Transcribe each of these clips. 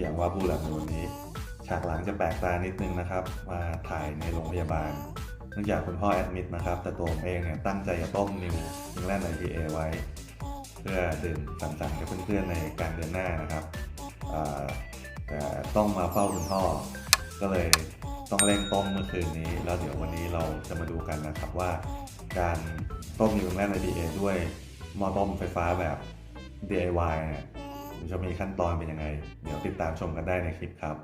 อย่างว่าบูแลบในวันนี้ ฉากหลังจะแปลกตานิดนึงนะครับ มาถ่ายในโรงพยาบาลเนื่องจากคุณพ่อแอดมิดนะครับ แต่ตัวผมเองเนี่ยตั้งใจจะต้มนิวอิงแลนด์ IPA ไว้ เพื่อดื่มสังสรรค์กับเพื่อนๆในกลารเดือนหน้านะครับแต่ต้องมาเฝ้าคุณพ่อ ก็เลยต้องเร่งต้มเมื่อคืนนี้ แล้วเดี๋ยววันนี้เราจะมาดูกันนะครับว่า การต้มนิวอิงแลนด์ IPA ด้วยหม้อต้มไฟฟ้าแบบ DIY เนี่ย จะมีขั้นตอนเป็นยังไง เดี๋ยวติดตามชมกันได้ในคลิปครับ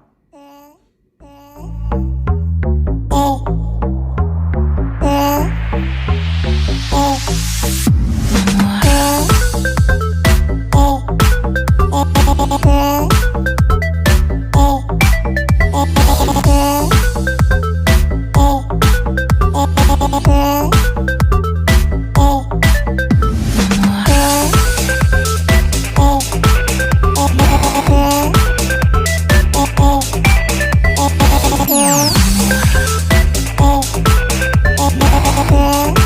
โ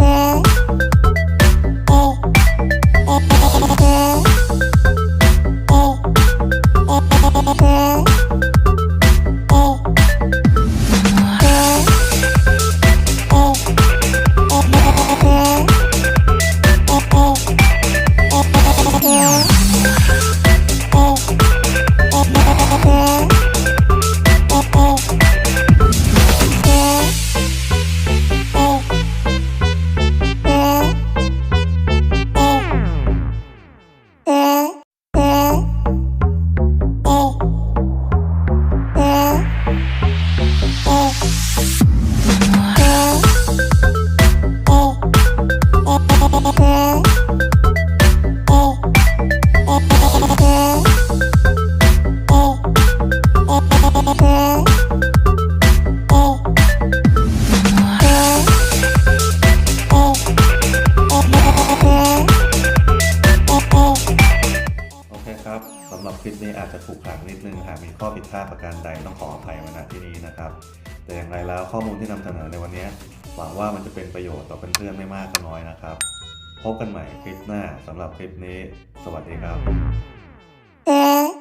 อ คลิปนี้อาจจะขรุขระนิดนึงหากมีข้อผิดพลาดประการใดต้องขออภัยมาณที่นี้นะครับ แต่อย่างไรแล้วข้อมูลที่นำเสนอในวันนี้หวังว่ามันจะเป็นประโยชน์ต่อเพื่อนๆไม่มากก็น้อยนะครับ พบกันใหม่คลิปหน้าสำหรับคลิปนี้ สวัสดีครับ